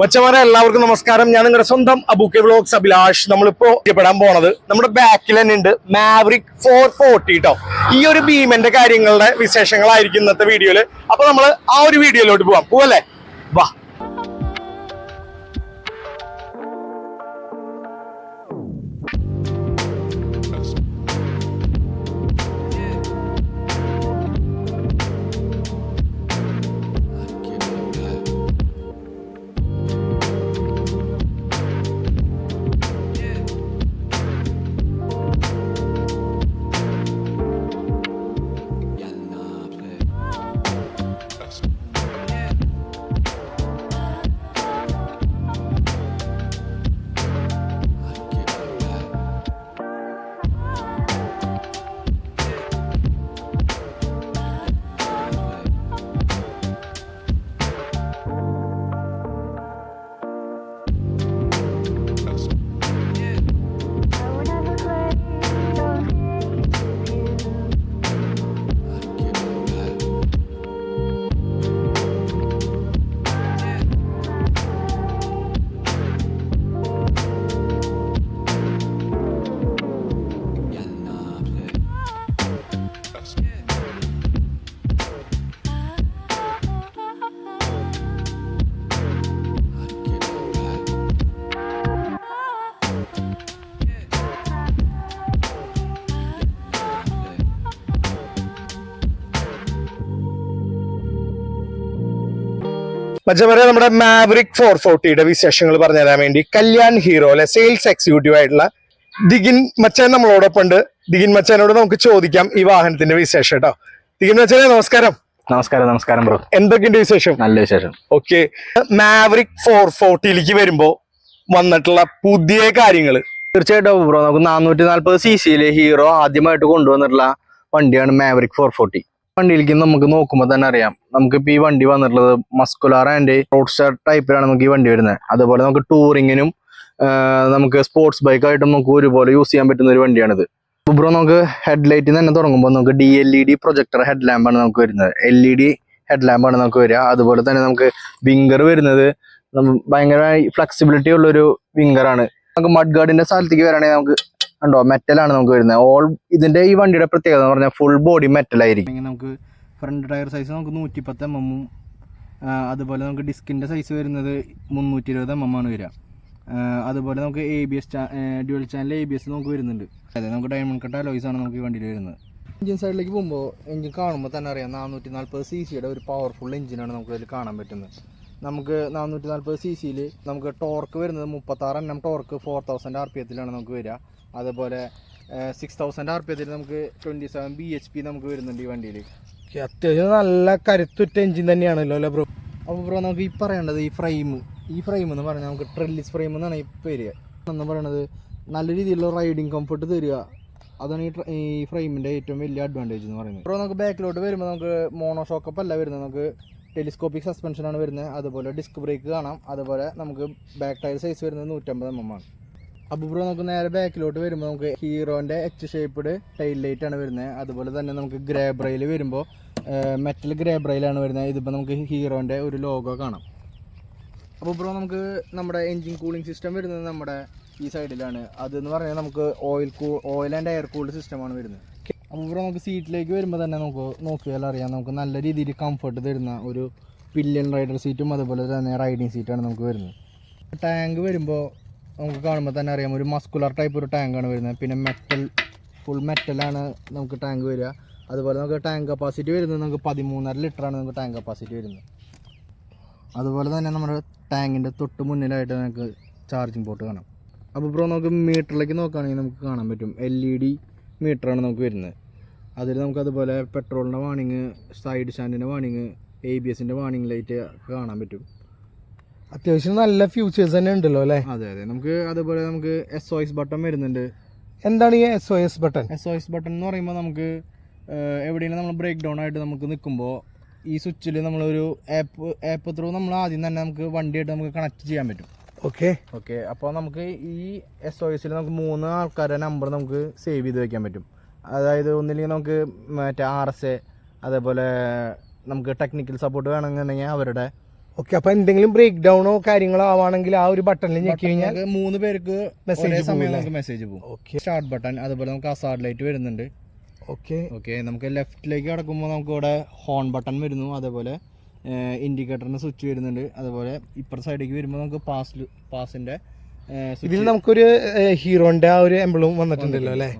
മച്ചമാരെ എല്ലാവർക്കും നമസ്കാരം. ഞാൻ നിങ്ങളുടെ സ്വന്തം അബുക്കെ വ്ലോഗ്സ് അഭിലാഷ്. നമ്മളിപ്പോ ഇഷ്ടപ്പെടാൻ പോണത് നമ്മുടെ ബാക്കിൽ തന്നെ ഉണ്ട് മാവറിക് ഫോർ ഫോർട്ടി കേട്ടോ ഈ ഒരു ഭീമന്റെ കാര്യങ്ങളുടെ വിശേഷങ്ങളായിരിക്കും ഇന്നത്തെ വീഡിയോയിൽ അപ്പൊ നമ്മൾ ആ ഒരു വീഡിയോയിലോട്ട് പോവാം. പോവല്ലേ? വാ. മച്ചമാരെ നമ്മുടെ മാവറിക് ഫോർ ഫോർട്ടിയുടെ വിശേഷങ്ങൾ പറഞ്ഞു തരാൻ വേണ്ടി കല്യാൺ ഹീറോ ഹീറോയിലെ സെയിൽസ് എക്സിക്യൂട്ടീവ് ആയിട്ടുള്ള ദിഗിൻ മച്ചാൻ നമ്മളോടൊപ്പം ഉണ്ട്. ദിഗിൻ മച്ചാനോട് നമുക്ക് ചോദിക്കാം ഈ വാഹനത്തിന്റെ വിശേഷം കേട്ടോ. ദിഗിൻ മച്ചാനെ നമസ്കാരം. നമസ്കാരം നമസ്കാരം ബ്രോ എന്തൊക്കെയുണ്ട് വിശേഷം? നല്ല വിശേഷം. ഓക്കെ. മാവറിക് ഫോർ ഫോർട്ടിയിലേക്ക് വരുമ്പോ വന്നിട്ടുള്ള പുതിയ കാര്യങ്ങൾ തീർച്ചയായിട്ടും ബ്രോ നമുക്ക് നാനൂറ്റി നാല്പത് സി സിയിലെ ഹീറോ ആദ്യമായിട്ട് കൊണ്ടുവന്നിട്ടുള്ള വണ്ടിയാണ് മാവറിക് ഫോർ ഫോർട്ടി വണ്ടിയിലേക്ക് നമുക്ക് നോക്കുമ്പോൾ തന്നെ അറിയാം. നമുക്ക് ഇപ്പൊ ഈ വണ്ടി വന്നിട്ടുള്ളത് മസ്കുലാർ ആൻഡ് റോഡ് സ്റ്റാർ ടൈപ്പിലാണ് നമുക്ക് ഈ വണ്ടി വരുന്നത്. അതുപോലെ നമുക്ക് ടൂറിങ്ങിനും നമുക്ക് സ്പോർട്സ് ബൈക്ക് ആയിട്ടും നമുക്ക് ഒരുപോലെ യൂസ് ചെയ്യാൻ പറ്റുന്ന ഒരു വണ്ടിയാണിത്. ബ്രോ നമുക്ക് ഹെഡ്ലൈറ്റിൽ തന്നെ തുടങ്ങുമ്പോൾ നമുക്ക് D L E D projector head ലാമ്പാണ് നമുക്ക് വരുന്നത്. എൽ ഇ ഡി ഹെഡ് ലാമ്പാണ് നമുക്ക് വരിക. അതുപോലെ തന്നെ നമുക്ക് വിങ്കർ വരുന്നത്. ഭയങ്കരമായി ഫ്ലെക്സിബിലിറ്റി ഉള്ളൊരു വിങ്കറാണ് നമുക്ക് മഡ് ഗാർഡിന്റെ സ്ഥലത്തേക്ക് വരാണെങ്കിൽ നമുക്ക് കണ്ടോ? മെറ്റലാണ് നമുക്ക് വരുന്നത്. ഓൾ ഇതിന്റെ ഈ വണ്ടിയുടെ പ്രത്യേകത എന്ന് പറഞ്ഞാൽ ഫുൾ ബോഡി മെറ്റൽ ആയിരിക്കും. നമുക്ക് ഫ്രണ്ട് ടയർ സൈസ് നമുക്ക് നൂറ്റി പത്ത് എം എമ്മും അതുപോലെ നമുക്ക് ഡിസ്കിന്റെ സൈസ് വരുന്നത് മുന്നൂറ്റി ഇരുപത് എം എം ആണ് വരിക. അതുപോലെ നമുക്ക് A B S dual channel A B S നമുക്ക് വരുന്നുണ്ട്. അതെ നമുക്ക് ഡയമണ്ട് കട്ട് അലോയ്സ് ആണ് നമുക്ക് ഈ വണ്ടിയിൽ വരുന്നത്. എഞ്ചിൻ സൈഡിലേക്ക് പോകുമ്പോൾ എഞ്ചിൻ കാണുമ്പോൾ തന്നെ അറിയാം നാനൂറ്റി നാൽപ്പത് സി സിയുടെ ഒരു പവർഫുൾ എഞ്ചിനാണ് നമുക്ക് ഇതിൽ കാണാൻ പറ്റുന്നത്. നമുക്ക് നാനൂറ്റി നാൽപ്പത് സി സിയിൽ നമുക്ക് ടോർക്ക് വരുന്നത് മുപ്പത്താറ് എണ്ണം torque four thousand R P എത്തിലാണ് നമുക്ക് വരിക. അതുപോലെ സിക്സ് തൗസൻഡ് ആർ പി എത്തിൽ നമുക്ക് twenty seven B H P നമുക്ക് വരുന്നുണ്ട് ഈ വണ്ടിയിൽ. അത്യാവശ്യം നല്ല കരുത്തുറ്റ എഞ്ചിൻ തന്നെയാണല്ലോ അല്ലേ ബ്രോ അപ്പോൾ ബ്രോ നമുക്ക് ഈ പറയേണ്ടത് ഈ ഫ്രെയിം ഈ ഫ്രെയിം എന്ന് പറഞ്ഞാൽ നമുക്ക് ട്രെല്ലിസ് ഫ്രെയിം എന്നാണ് ഈ പേര്. എന്ന് പറയുന്നത് നല്ല രീതിയിലുള്ള റൈഡിങ് കംഫർട്ട് തരിക. അതാണ് ഈ ഈ ഫ്രെയിമിന്റെ ഏറ്റവും വലിയ അഡ്വാന്റേജ് എന്ന് പറയുന്നത്. ബ്രോ നമുക്ക് ബാക്കിലോട്ട് വരുമ്പോൾ നമുക്ക് മോണോ ഷോക്കപ്പ് അല്ല വരുന്നത്. നമുക്ക് ടെലിസ്കോപ്പിക് സസ്പെൻഷനാണ് വരുന്നത്. അതുപോലെ ഡിസ്ക് ബ്രേക്ക് കാണാം. അതുപോലെ നമുക്ക് ബാക്ക് ടയർ സൈസ് വരുന്നത് നൂറ്റമ്പത് എം എം ആണ്. അപ്പോൾ ബ്രോ നമുക്ക് നേരെ ബാക്കിലോട്ട് വരുമ്പോൾ നമുക്ക് ഹീറോന്റെ എച്ച് ഷേപ്പ്ഡ് ടൈൽ ലൈറ്റ് ആണ് വരുന്നത് അതുപോലെ തന്നെ നമുക്ക് ഗ്രേ ബ്രൈൽ വരുമ്പോൾ മെറ്റൽ ഗ്രേ ബ്രൈലാണ് വരുന്നത് ഇതിപ്പോൾ നമുക്ക് ഹീറോന്റെ ഒരു ലോഗോ കാണാം. അപ്പോൾ ബ്രോ നമുക്ക് നമ്മുടെ എൻജിൻ കൂളിംഗ് സിസ്റ്റം വരുന്നത് നമ്മുടെ ഈ സൈഡിലാണ് അതെന്ന് പറഞ്ഞാൽ നമുക്ക് ഓയിൽ കൂ ഓയിൽ ആൻഡ് എയർ കൂൾഡ് സിസ്റ്റമാണ് വരുന്നത്. അപ്പോൾ ബ്രോ നമുക്ക് സീറ്റിലേക്ക് വരുമ്പോൾ തന്നെ നമുക്ക് നോക്കിയാൽ അറിയാം. നമുക്ക് നല്ല രീതിയിൽ കംഫർട്ട് തരുന്ന ഒരു പില്ലിയൻ റൈഡർ സീറ്റും അതുപോലെ തന്നെ റൈഡിങ് സീറ്റാണ് നമുക്ക് വരുന്നത്. ടാങ്ക് വരുമ്പോൾ നമുക്ക് കാണുമ്പോൾ തന്നെ അറിയാം ഒരു മസ്കുലർ ടൈപ്പ് ഒരു ടാങ്കാണ് വരുന്നത്. പിന്നെ മെറ്റൽ ഫുൾ മെറ്റലാണ് നമുക്ക് ടാങ്ക് വരിക. അതുപോലെ നമുക്ക് ടാങ്ക് കപ്പാസിറ്റി വരുന്നത് നമുക്ക് പതിമൂന്നര ലിറ്ററാണ് നമുക്ക് ടാങ്ക് കപ്പാസിറ്റി വരുന്നത്. അതുപോലെ തന്നെ നമ്മുടെ ടാങ്കിന്റെ തൊട്ട് മുന്നിലായിട്ട് നമുക്ക് ചാർജിങ് പോർട്ട് കാണാം. അപ്പോൾ ബ്രോ നമുക്ക് മീറ്ററിലേക്ക് നോക്കുകയാണെങ്കിൽ നമുക്ക് കാണാൻ പറ്റും. എൽ ഇ ഡി മീറ്ററാണ് നമുക്ക് വരുന്നത്. അതിൽ നമുക്ക് അതുപോലെ പെട്രോളിന്റെ വാണിങ് സൈഡ് സ്റ്റാൻഡിന്റെ വാണിങ് എ ബി എസിന്റെ വാണിങ് ലൈറ്റ് കാണാൻ പറ്റും. അത്യാവശ്യം നല്ല ഫ്യൂച്ചേഴ്സ് തന്നെ ഉണ്ടല്ലോ അല്ലേ? അതെ അതെ. നമുക്ക് അതുപോലെ നമുക്ക് എസ് ഒ എസ് ബട്ടൺ വരുന്നുണ്ട്. എന്താണ് ഈ S O S button S O S button എന്ന് പറയുമ്പോൾ നമുക്ക് എവിടെയെങ്കിലും നമ്മൾ ബ്രേക്ക് ഡൗൺ ആയിട്ട് നമുക്ക് നിൽക്കുമ്പോൾ ഈ സ്വിച്ചിൽ നമ്മളൊരു ആപ്പ് ആപ്പ് ത്രൂ നമ്മൾ ആദ്യം തന്നെ നമുക്ക് വണ്ടിയായിട്ട് നമുക്ക് കണക്ട് ചെയ്യാൻ പറ്റും. ഓക്കെ ഓക്കെ അപ്പോൾ നമുക്ക് ഈ എസ് ഒ എസിൽ നമുക്ക് മൂന്ന് ആൾക്കാരുടെ നമ്പർ നമുക്ക് സേവ് ചെയ്ത് വെക്കാൻ പറ്റും. അതായത് ഒന്നില്ലെങ്കിൽ നമുക്ക് മറ്റേ ആർ എസ് എ അതേപോലെ നമുക്ക് ടെക്നിക്കൽ സപ്പോർട്ട് വേണമെന്നുണ്ടെങ്കിൽ അവരുടെ ഓക്കെ അപ്പൊ എന്തെങ്കിലും ബ്രേക്ക് ഡൗണോ കാര്യങ്ങളോ ആവാണെങ്കിൽ ആ ഒരു ബട്ടണിൽ ഞെക്കി കഴിഞ്ഞാൽ മൂന്ന് പേർക്ക് മെസ്സേജ് സമയം നമുക്ക് മെസ്സേജ് പോകും ഓക്കെ. സ്റ്റാർട്ട് ബട്ടൺ അതുപോലെ നമുക്ക് അസാർഡ് ലൈറ്റ് വരുന്നുണ്ട്. ഓക്കെ. ഓക്കെ നമുക്ക് ലെഫ്റ്റിലേക്ക് കിടക്കുമ്പോൾ നമുക്ക് ഇവിടെ ഹോൺ ബട്ടൺ വരുന്നു. അതേപോലെ ഇൻഡിക്കേറ്ററിന് സ്വിച്ച് വരുന്നുണ്ട്. അതുപോലെ ഇപ്പുറത്തെ സൈഡിലേക്ക് വരുമ്പോൾ നമുക്ക് പാസ് പാസിന്റെ ഇതിൽ നമുക്കൊരു ഹീറോന്റെ ആ ഒരു എംബ്ലം വന്നിട്ടുണ്ടല്ലോ അല്ലേ?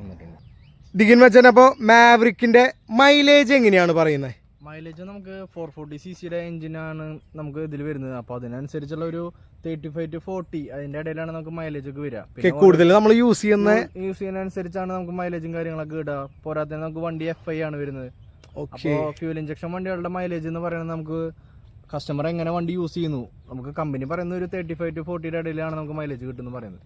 ദിഗിൻ മച്ചൻ അപ്പോൾ മാവറിക്കിന്റെ മൈലേജ് എങ്ങനെയാണ് പറയുന്നത് മൈലേജ് നമുക്ക് ഫോർ ഫോർട്ടി സി സിയുടെ എഞ്ചിനാണ് നമുക്ക് ഇതിൽ വരുന്നത്. അപ്പോൾ അതിനനുസരിച്ചുള്ള ഒരു തേർട്ടി ഫൈവ് ടു ഫോർട്ടി അതിന്റെ ഇടയിലാണ് നമുക്ക് മൈലേജ് ഒക്കെ വരിക. കൂടുതൽ നമ്മൾ യൂസ് ചെയ്യുന്ന യൂസ് ചെയ്യുന്നതനുസരിച്ചാണ് നമുക്ക് മൈലേജും കാര്യങ്ങളൊക്കെ ഇടുക പോരാത്തതിന് നമുക്ക് വണ്ടി എഫ് ഐ ആണ് വരുന്നത്. ഓക്കെ അപ്പോൾ ഫ്യൂൽ ഇഞ്ചക്ഷൻ വണ്ടികളുടെ മൈലേജ് എന്ന് പറയുന്നത് നമുക്ക് കസ്റ്റമർ എങ്ങനെ വണ്ടി യൂസ് ചെയ്യുന്നു? നമുക്ക് കമ്പനി പറയുന്ന ഒരു തേർട്ടി ഫൈവ് ടു ഫോർട്ടിയുടെ ഇടയിലാണ് നമുക്ക് മൈലേജ് കിട്ടുന്നത് പറയുന്നത്.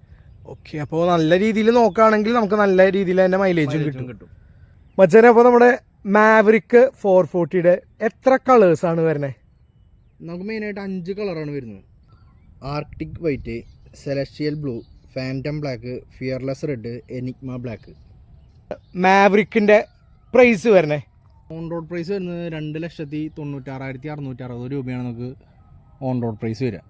ഓക്കെ അപ്പോൾ നല്ല രീതിയിൽ നോക്കുകയാണെങ്കിൽ നമുക്ക് നല്ല രീതിയിൽ തന്നെ മൈലേജും കിട്ടും. കിട്ടും. മച്ചാനെ അപ്പോൾ നമ്മുടെ മാവറിക്ക് ഫോർ ഫോർട്ടിയുടെ എത്ര കളേഴ്സ് ആണ് വരുന്നത് നമുക്ക് മെയിനായിട്ട് അഞ്ച് കളറാണ് വരുന്നത്. Arctic white celestial blue phantom black fearless red enigma black മാവറിക്കിന്റെ price വരണേ ഓൺ റോഡ് പ്രൈസ് വരുന്നത് രണ്ട് ലക്ഷത്തി തൊണ്ണൂറ്റാറായിരത്തി അറുന്നൂറ്റി അറുപത് രൂപയാണ് നമുക്ക് ഓൺ റോഡ് പ്രൈസ് വരിക.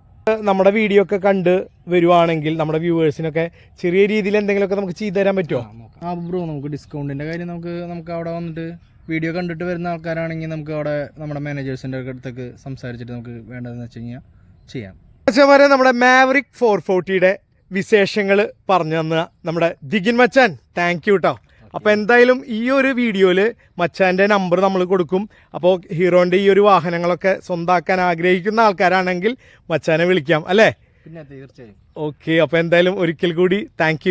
നമ്മുടെ വീഡിയോ ഒക്കെ കണ്ട് വരുവാണെങ്കിൽ നമ്മുടെ വ്യൂവേഴ്സിനൊക്കെ ചെറിയ രീതിയിൽ എന്തെങ്കിലുമൊക്കെ നമുക്ക് ചെയ്തു തരാൻ പറ്റുമോ ആ ബ്രോ നമുക്ക് ഡിസ്കൗണ്ടിന്റെ കാര്യം നമുക്ക് നമുക്ക് അവിടെ വന്നിട്ട് വീഡിയോ കണ്ടിട്ട് വരുന്ന ആൾക്കാരാണെങ്കിൽ നമുക്ക് അവിടെ നമ്മുടെ മാനേജേഴ്സിന്റെ അടുത്തേക്ക് സംസാരിച്ചിട്ട് നമുക്ക് വേണ്ടതെന്ന് വെച്ച് കഴിഞ്ഞാൽ ചെയ്യാം. മച്ചന്മാരെ നമ്മുടെ മാവറിക് ഫോർ ഫോർട്ടിയുടെ വിശേഷങ്ങൾ പറഞ്ഞു തന്ന നമ്മുടെ ദിഗിൻ മച്ചാൻ താങ്ക് യു കേട്ടോ അപ്പോൾ എന്തായാലും ഈ ഒരു വീഡിയോയിൽ മച്ചാന്റെ നമ്പർ നമ്മൾ കൊടുക്കും. അപ്പോൾ ഹീറോന്റെ ഈ ഒരു വാഹനങ്ങളൊക്കെ സ്വന്താക്കാൻ ആഗ്രഹിക്കുന്ന ആൾക്കാരാണെങ്കിൽ മച്ചാനെ വിളിക്കാം അല്ലേ? പിന്നെ തീർച്ചയായും. ഓക്കെ അപ്പോൾ എന്തായാലും ഒരിക്കൽ കൂടി താങ്ക്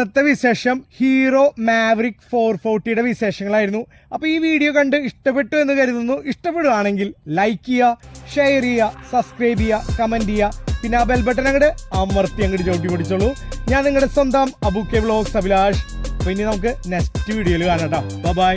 ഇന്നത്തെ വിശേഷം ഹീറോ മാവറിക് ഫോർ ഫോർട്ടിയുടെ വിശേഷങ്ങളായിരുന്നു. അപ്പോൾ ഈ വീഡിയോ കണ്ട് ഇഷ്ടപ്പെട്ടു എന്ന് കരുതുന്നു. ഇഷ്ടപ്പെടുകയാണെങ്കിൽ ലൈക്ക് ചെയ്യുക ഷെയർ ചെയ്യുക സബ്സ്ക്രൈബ് ചെയ്യുക കമന്റ് ചെയ്യുക. പിന്നെ ആ ബെൽ ബട്ടൺ അങ്ങോട്ട് അമർത്തി അങ്ങോട്ട് ചവിട്ടി പിടിച്ചോളൂ. ഞാൻ നിങ്ങളുടെ സ്വന്തം അബുക്കെ വ്ലോഗ്സ് അഭിലാഷ്. അപ്പോൾ ഇനി നമുക്ക് നെക്സ്റ്റ് വീഡിയോയിൽ കാണാം കേട്ടോ ബൈ